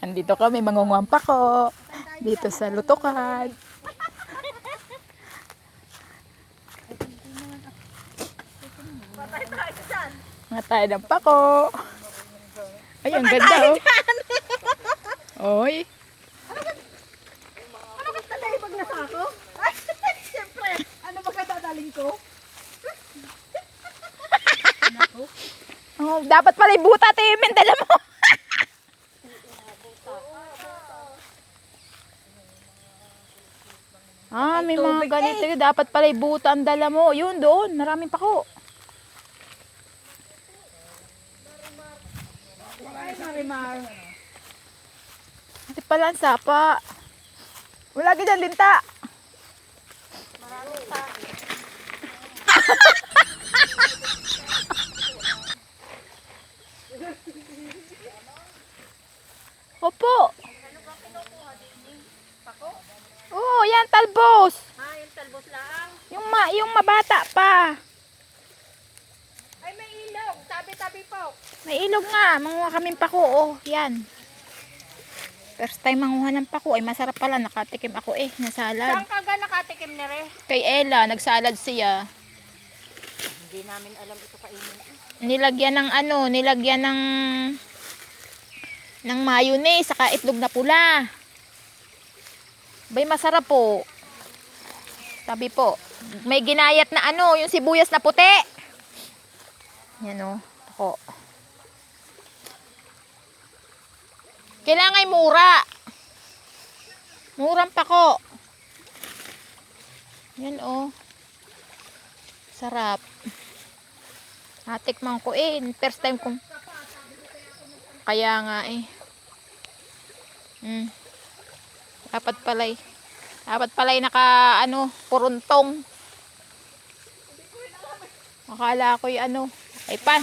Andito kami, mangungwang pako. Dito sa lutukan. Mga tayo ng pako. Ay, ang ganda oh. Oy. Ano ka tatay pag nasa ako? Ay, siyempre. Ano ba katataling ko? Oh, dapat pala ibuta timin, dala mo. Ah, may mga ganito. yun. Dapat pala ibuta ang dala mo. Yun, doon. Maraming pako. Hindi pala ang sapa. Wala ganyan linta. Opo. Oo, yan talbos. Ha, yung talbos lang. Yung ma yung mabata pa. Ay, may ilog. Tabi-tabi po. May ilog nga, manguha kaming pako. Oh, yan. First time manguha ng pako ay masarap pala nakatikim ako eh, na salad. Saan ka ga nakatikim ni Re? Kay Ella, nagsalad siya. Hindi namin alam ito kainin. Nilagyan ng ano, nilagyan ng ng mayonnaise saka itlog na pula. Bay masarap po. Sabi po, may ginayat na ano, yung sibuyas na puti. Yan o, ako. Kailangan mura. Murang pako. Yan o. Sarap. Natikman ko eh. First time kong... Kaya nga eh. Mm. Dapat pala'y... Dapat pala'y naka ano, puruntong. Akala ko yung ano. Ay pa.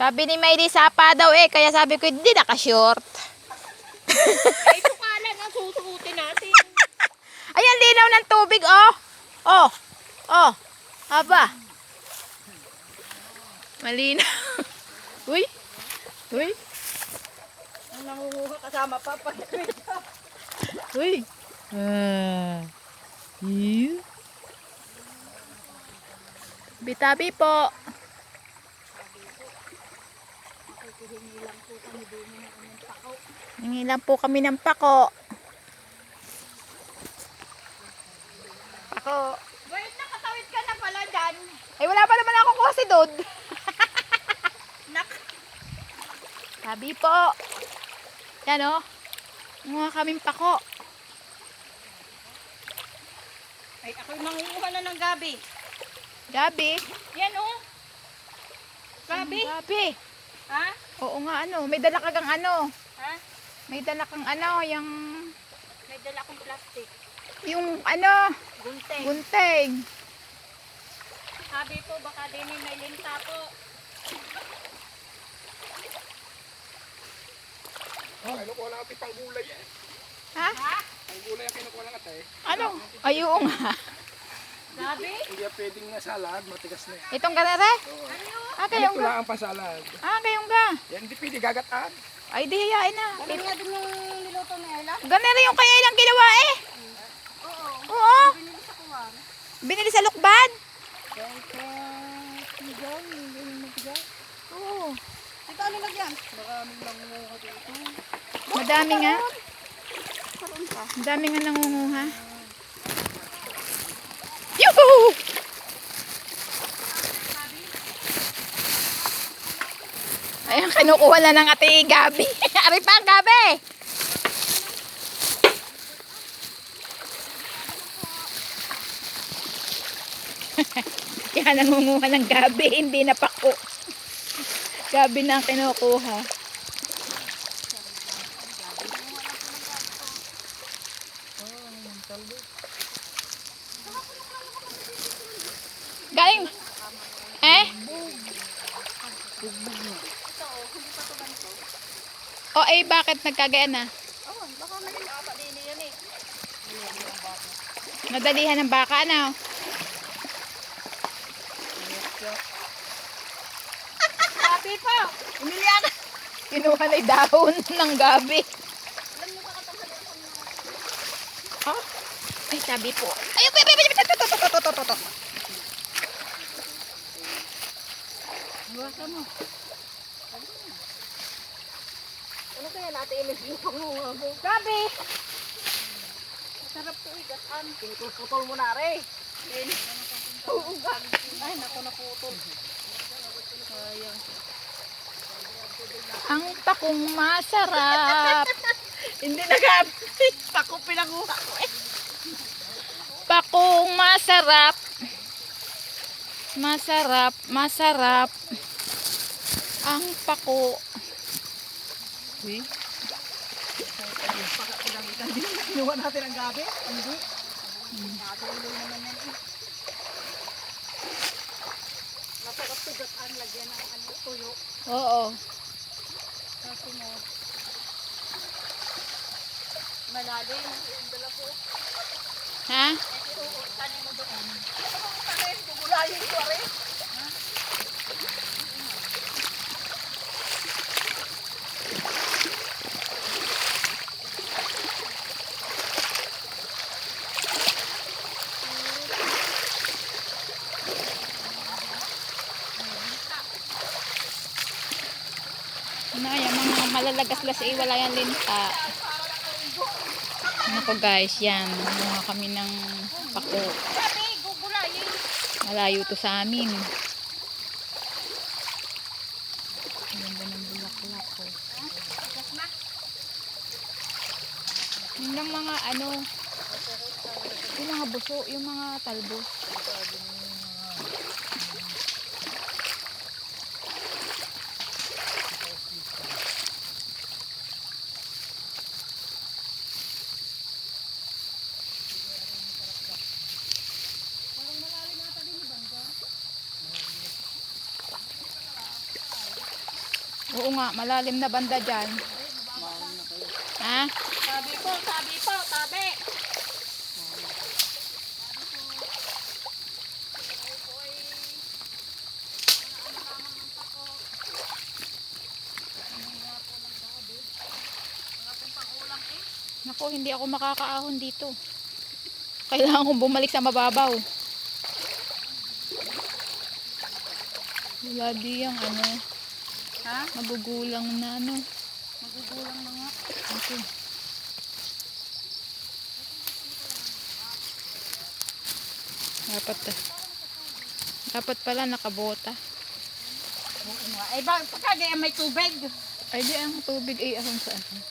Sabi ni Miley sapa daw eh. Kaya sabi ko hindi naka-short. Ay, ito kalan ang susuotin natin. Ayan, linaw ng tubig oh. Oh. Oh. Aba. Malinaw. Uy. Uy. Ang nangunguha kasama pa Uy. Ah. You. Bitabi po. Nangilang po kami ng pako. Pako. Wait, nakatawid ka na pala dyan. Ay, wala pa naman ako kasi doon. Nak. Sabi po. Yan o. Mga kaming pako. Ay, ako'y mangunguha na ng gabi. Gabi. Yan oh. Gabi. Gabi. Ha? Oo nga ano. May dala kagang ano. May dala kang ano. Yung, May dala akong plastic. yung ano. Gunting. Gunting. Sabi po, baka din may linta po. Oh, kinukuha lang natin pang gulay eh. Ha? Ha? Pang gulay ang kinukuha lang natin. Ano? Ay, oo nga. Gabi? Hindi yan pwedeng na salad, matigas na yan. Itong ganere? Ano yun? Ah, kayong ga. lang ang pasalad. Ah, kayong ga. Yan hindi pwede gagataan. Ay, di hayain na. Ano nga din yung niluto ni Ella? Ganere yung kaya ilang ginawa eh. Oo. Oo. Binili sa kuwan. Binili sa lukban. Oo. Ito ano lagyan? Maraming nangunguha dito. Madami nga. Madami nga nangunguha. Yuhu! Ayun, kinukuha na ng ate Gabi. Ari pa, Gabi! Kaya nangunguha ng Gabi, hindi na pako. Gabi na ang kinukuha. Galing. Eh? O eh, bakit nagkagaya na? Oo, baka may din yan eh. Nadalihan ng baka na. Sabi po, umilya na. Kinuha na dahon ng gabi. Ha? Ay, sabi po. Ay, ay, ay, ay, ay, to, to, to, to, to, to, to. Iwasan mo. Ano kaya natin ilis yung pangunga mo? Gabi! Masarap to igasan. Pinutol mo na gabi. Ay, naku, naputol. Sayang. Ang pakong masarap. Hindi na gabi. Pako pinanguha ko eh. Pakong masarap. Masarap, masarap. Ang pako. Hindi. Hindi na kinuha natin ang gabi. Hindi. Nakatuloy naman yan eh. Masarap tugataan lagyan ng ano, tuyo. Oo. Kasi mo, malalim. Yung dala ko. Ha? Oo, tanin mo doon. Mo tanin? Gugulayin ko rin. Ano yan, mga malalagas-las eh, yan linta. Ano ko guys, yan. Mga kami ng pako. Malayo to sa amin. Ganda ng bulaklak ko. Yung lang mga ano, yung mga buso, yung mga talbos. Oo nga, malalim na banda dyan. Ha? Sabi po, sabi po, sabi. Nako, hindi ako makakaahon dito. Kailangan kong bumalik sa mababaw. Wala di yung ano, Ha? magugulang na ano. Magugulang na nga. Ito. Dapat, dapat pala nakabota. Oo nga. Eh, ba, pagka di may tubig. Ay di ang tubig ay ahon sa ano.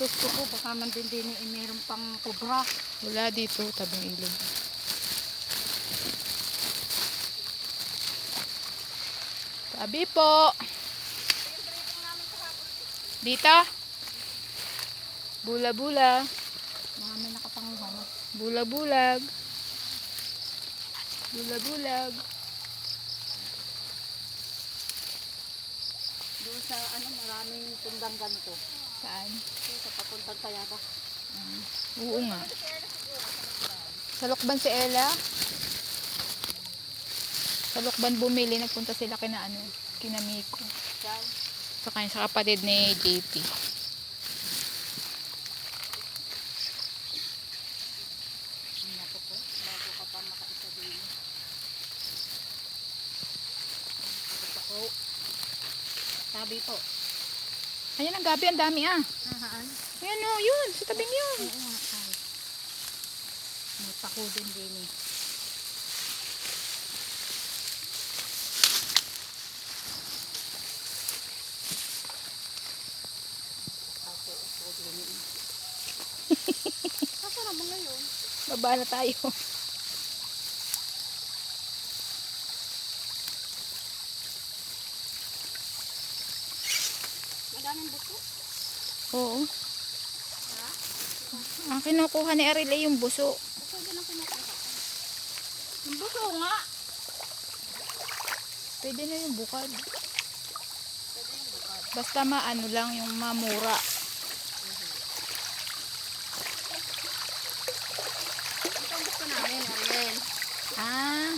Gusto ko, baka man din din eh, meron pang kubra. Wala dito, tabing ilog. Sabi po. Dito. Bula-bula. Mga may nakapanguha na. Bula-bulag. Bula-bulag. Doon sa ano, maraming tundang ganito. Saan? Doon sa papuntang Tayaba. Oo nga. Sa Lokban si Ella. Sa Lokban bumili, nagpunta sila kina ano, kina Miko. Sa kanya sa kapatid ni JP. Sabi po. Ayan ang gabi, ang dami ah. Ahaan? Ayan o, yun, sa tabing yun. May pako din din eh. Pako, pako din eh. Kasarap mo ngayon. Baba na tayo. Madaming buko. Oo. Ang kinukuha ni Arile yung buso. Buko din ang kinukuha. Yung buko nga. Pwede na yung bukad. Basta maano lang yung mamura. Ito ang gusto namin, Ariel. Ah,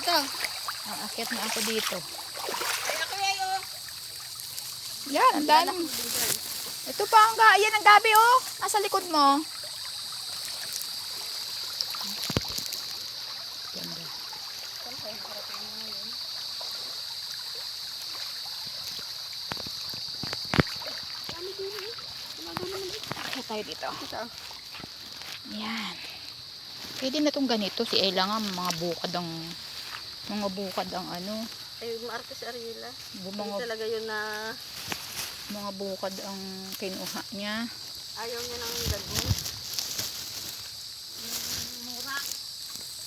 Ito. akit na ako dito. Ay, ako Yan, ang dami. Ito pa ang ga, yan ang gabi oh. Nasa likod mo. Ganda. Akit tayo dito. Yan. Pwede na tong ganito. Si Ella nga, mga bukad ang mga bukad ang ano. Ay, maarte si Ariela. Mga, talaga yun na mga bukad ang kinuha niya. ayaw niya ng gagawin.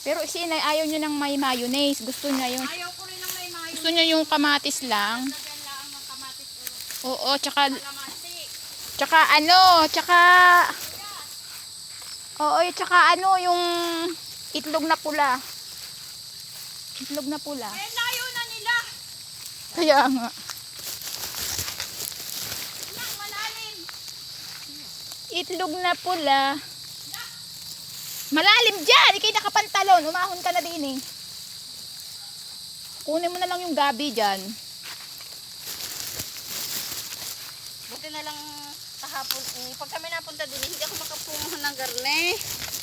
Pero si Inay, ayaw niya ng may mayonnaise. Gusto niya yung, Ayaw ko rin ng may mga gusto niya yung kamatis lang. yan lang ng kamatis o Oo, tsaka, tsaka ano, tsaka, oo, tsaka ano, yung itlog na pula. Itlog na pula. Eh, layo na nila. Kaya nga. Nang malalim. Itlog na pula. Malalim dyan! Ikay nakapantalon. Umahon ka na din eh. Kunin mo na lang yung gabi dyan. Buti na lang kahapon, eh, pag kami napunta din, hindi ako makapumuhan ng garne.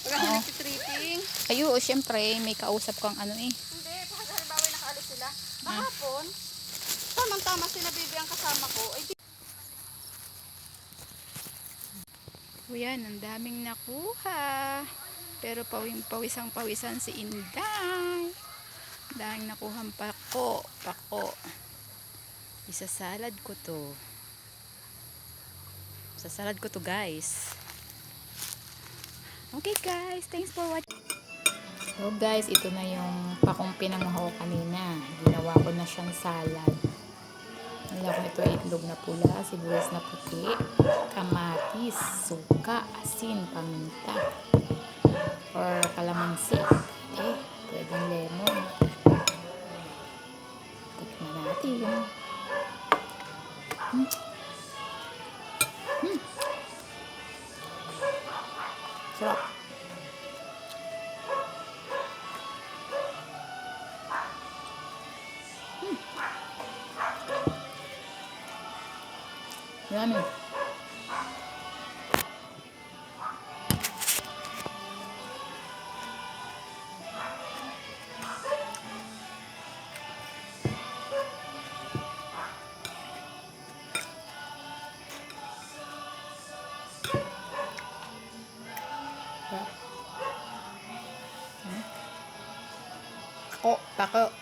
Pag ako Oo. nagtitripping. Ayo, syempre, may kausap kang ano eh. Hindi, pag halimbawa nakaalis sila. Kahapon, tamang-tama sila bibi ang kasama ko. Ay, di- O yan, ang daming nakuha. Pero pawing pawisang pawisan si Inday. Daming nakuha pako, pako. Isasalad ko to. Sasalad ko to guys. Okay guys, thanks for watching. So guys, ito na yung pakong pinanguha ko kanina. Ginawa ko na siyang salad. Nilagyan ko ito itlog na pula, sibuyas na puti, kamatis, suka, asin, paminta, or kalamansi. Eh, pwedeng Pako, pako.